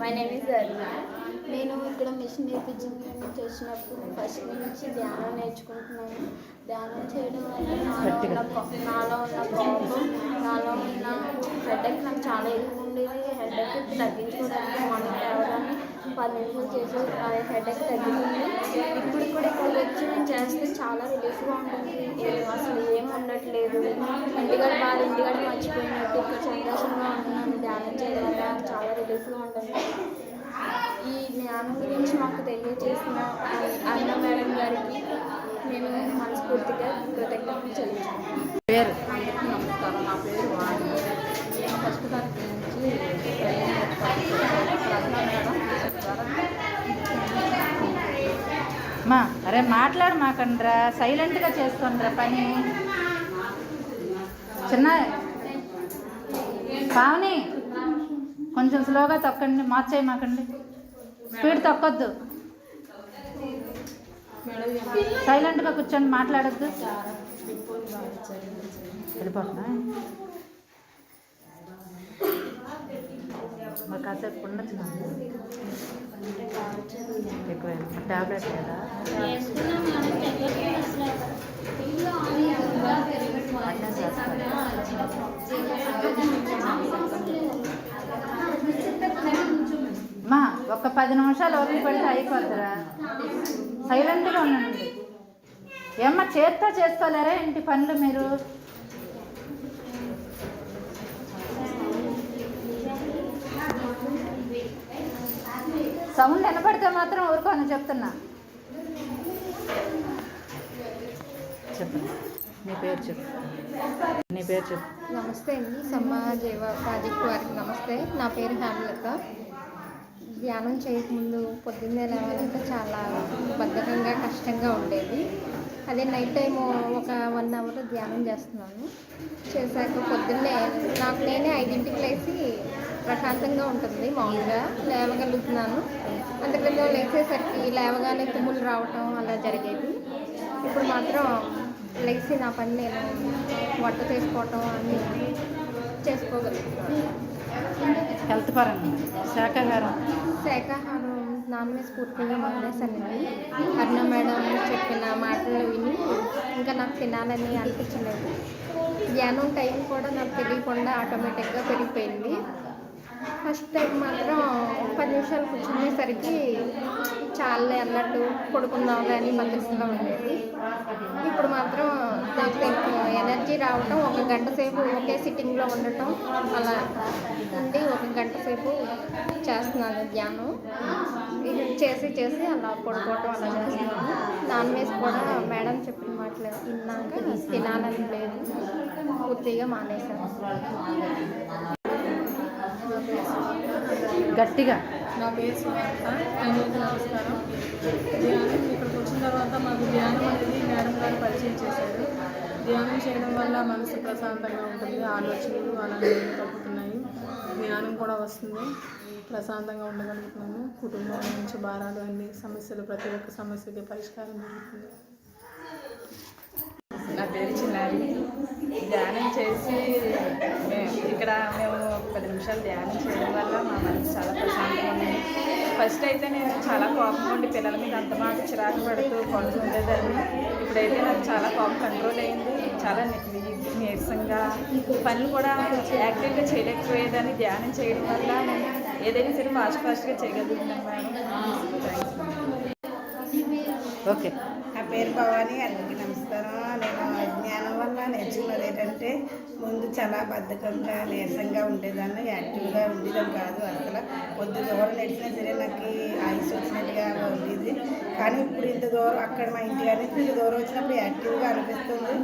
My name is అరుణ నేను ఇక్కడ machine నేర్పించడానికి చేసినప్పుడు ఫస్ట్ నుంచి ధ్యానం నేర్చుకుంటున్నాను. ధ్యానం చేయడం వల్ల నాలో ఉన్న నాలో ఉన్న కోపం నాలో ఉన్న హెడేక్ నాకు చాలా ఎక్కువ ఉండేది. హెడేక్ తగ్గించుకోవడానికి మార్నింగ్ రావడానికి పది నిమిషాలు చేసి ఆ హెడేక్ తగ్గింది. ఇప్పుడు కూడా ఇక్కడికి వచ్చి నేను చేస్తే చాలా రిలీఫ్గా ఉంటుంది. అసలు ఏం ఉండట్లేదు. ఇంటికాడ బాగా ఇంటికాడ మర్చిపోయినట్టు ఇక్కడ సంతోషంగా ఉంటున్నాను ధ్యానం చేయడం వల్ల చాలా రిలీఫ్గా ఉంటుంది. ఈ జ్ఞానం గురించి మాకు తెలియజేసిన అన్న మేడం గారికి నేను మనస్ఫూర్తిగా కృతజ్ఞతలు చెల్లించాము పేరు అందరికీ నమస్కారం నా పేరు వాణి నేను ఫస్ట్ తారీఖు నుంచి ట్రైనింగ్ నేర్చుకోవాలి ప్రజ్ఞ మేడం ద్వారా మా అరే మాట్లాడమాకండ్రా సైలెంట్గా చేసుకోండిరా పని. చిన్న పావని కొంచెం స్లోగా తొక్కండి. మార్చేయి మాకండి. స్పీడ్ తొక్కొద్దు. సైలెంట్గా కూర్చోండి మాట్లాడొద్దు. వెళ్ళిపోతున్నా మరి కాసేపు ఉండొచ్చు నాకు. ఎక్కువ ట్యాబ్లెట్ లేదా మా ఒక పది నిమిషాలు ఓపిక పెడితే అయిపోతారా సైలెంట్గా ఉండండి ఏమ్మా చేత్తో చేసుకోలేరా ఇంటి పనులు మీరు సౌండ్ వినపడితే మాత్రం ఊరుకోని చెప్తున్నా. చెప్పు నీ పేరు చెప్పు. నీ పేరు చెప్పు. నమస్తే అండి. సమాజేవ ప్రాజెక్ట్ వారికి నమస్తే. నా పేరు హేమలత. ధ్యానం చేయకముందు పొద్దున్నే లేవాలంటే చాలా బద్ధకంగా కష్టంగా ఉండేది. అదే నైట్ టైం ఒక వన్ అవర్ ధ్యానం చేస్తున్నాను. చేశాక పొద్దున్నే నాకు నేనే ఐదింటికి లేచి ప్రశాంతంగా ఉంటుంది మామూలుగా. లేవగలుగుతున్నాను. అంతకుముందు లేచేసరికి లేవగానే తుమ్ములు రావటం అలా జరిగేది. ఇప్పుడు మాత్రం లేచి నా పని నేను వంట చేసుకోవటం అన్నీ చేసుకోగలుగుతున్నాను. హెల్త్ పరంగా? శాకాహారం శాకాహారం నాన్ వెజ్ పూర్తిగా మానేశానండి అరుణ మేడం చెప్పిన మాటలు విని ఇంకా నాకు తినాలని అనిపించలేదు. ధ్యానం టైం కూడా నాకు తెలియకుండా ఆటోమేటిక్గా పెరిగిపోయింది. ఫస్ట్ టైం మాత్రం పది నిమిషాలు కూర్చునేసరికి చాలే అన్నట్టు పడుకుందాం అని బద్దకంగా ఉండేది. ఇప్పుడు మాత్రం నాకు ఎనర్జీ రావటం ఒక గంట సేపు ఒకే సిట్టింగ్లో ఉండటం అలా ఉండి ఒక గంట సేపు చేస్తున్నాను ధ్యానం. ఇది చేసి చేసి అలా పడుకోవటం అలా చేస్తున్నాను. నాన్ వెజ్ కూడా మేడం చెప్పిన మాటలు విన్నాక తినాలని లేదు పూర్తిగా మానేశాను. గట్టిగా. నా పేరు సుమార్త అందరికీ నమస్కారం. ధ్యానం ఇక్కడికి వచ్చిన తర్వాత మాకు ధ్యానం అనేది మేడం గారు పరిచయం చేశారు. ధ్యానం చేయడం వల్ల మనసు ప్రశాంతంగా ఉంటుంది ఆలోచనలు అలాంటివి తగ్గుతున్నాయి జ్ఞానం కూడా వస్తుంది. ప్రశాంతంగా ఉండగలుగుతున్నాము. కుటుంబం నుంచి భారాలు అన్ని సమస్యలు ప్రతి ఒక్క సమస్యకి పరిష్కారం దొరుకుతుంది. నా పేరు చిన్నారి. ధ్యానం చేసి ఇక్కడ మేము పది నిమిషాలు ధ్యానం చేయడం వల్ల మా మనసు చాలా ప్రశాంతంగా ఉంది. ఫస్ట్ అయితే నేను చాలా కోపం ఉండి పిల్లల మీద అంత మాట చిరాకు పడుతూ పడుతూ ఉండేదాన్ని ఇప్పుడైతే నాకు చాలా కోపం కంట్రోల్ అయింది. చాలా నీరసంగా పనులు కూడా యాక్టివ్గా చేయలేకపోయేదాన్ని. ధ్యానం చేయడం వల్ల ఏదైనా సరే ఫాస్ట్ ఫాస్ట్గా చేయగలుగుతున్నాను మేడం ఓకే. పేరు భవాని అందరికీ నమస్కారం. నేను జ్ఞానం వల్ల నేర్చుకున్నది ఏంటంటే ముందు చాలా బద్ధకంగా నీరసంగా ఉండేదాన్ని యాక్టివ్గా ఉండేదాన్ని కాదు అసలు. కొద్ది దూరం నడిచినా సరే నాకు ఐస్ వచ్చినట్టుగా ఉండేది. కానీ ఇప్పుడు ఇంత దూరం అక్కడ మా ఇంటి కానీ ఇంత దూరం వచ్చినప్పుడు యాక్టివ్గా అనిపిస్తుంది.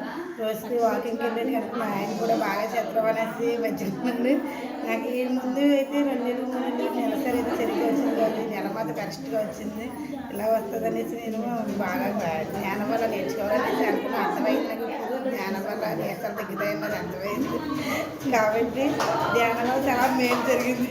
రోజుకి వాకింగ్కి వెళ్ళేది కనుక మా ఆయన కూడా బాగా చేద్దాం అనేసి వచ్చిందండి నాకు ఈ ముందు అయితే రెండు నెలలు మూడు నెలలు నెలసరి అయితే సరిగ్గా వచ్చింది కాదు. ఈ నెల కరెక్ట్గా వచ్చింది. ఇలా వస్తుంది అనేసి నేను బాగా జ్ఞానం వల్ల నేర్చుకోవాలనేసి అనుకున్నా. అర్థమైంది నాకు ఇప్పుడు జ్ఞానం వల్ల నేర్చాలు తగ్గుతాయని అర్థమైంది. కాబట్టి ధ్యానంలో చాలా మేలు జరిగింది.